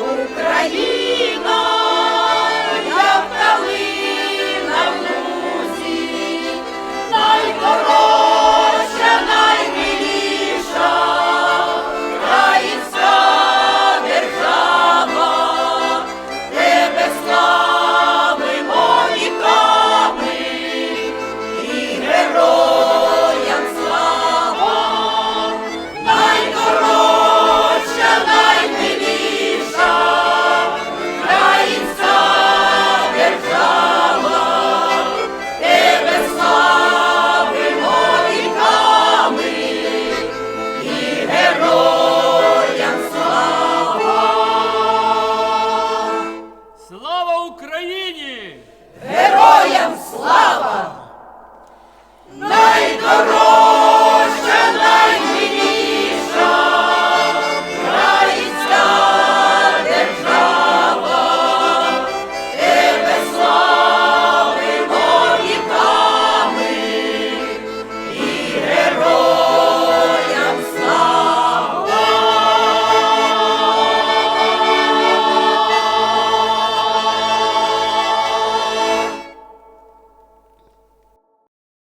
Україно! Слава Україні! Героям слава! Найдорожча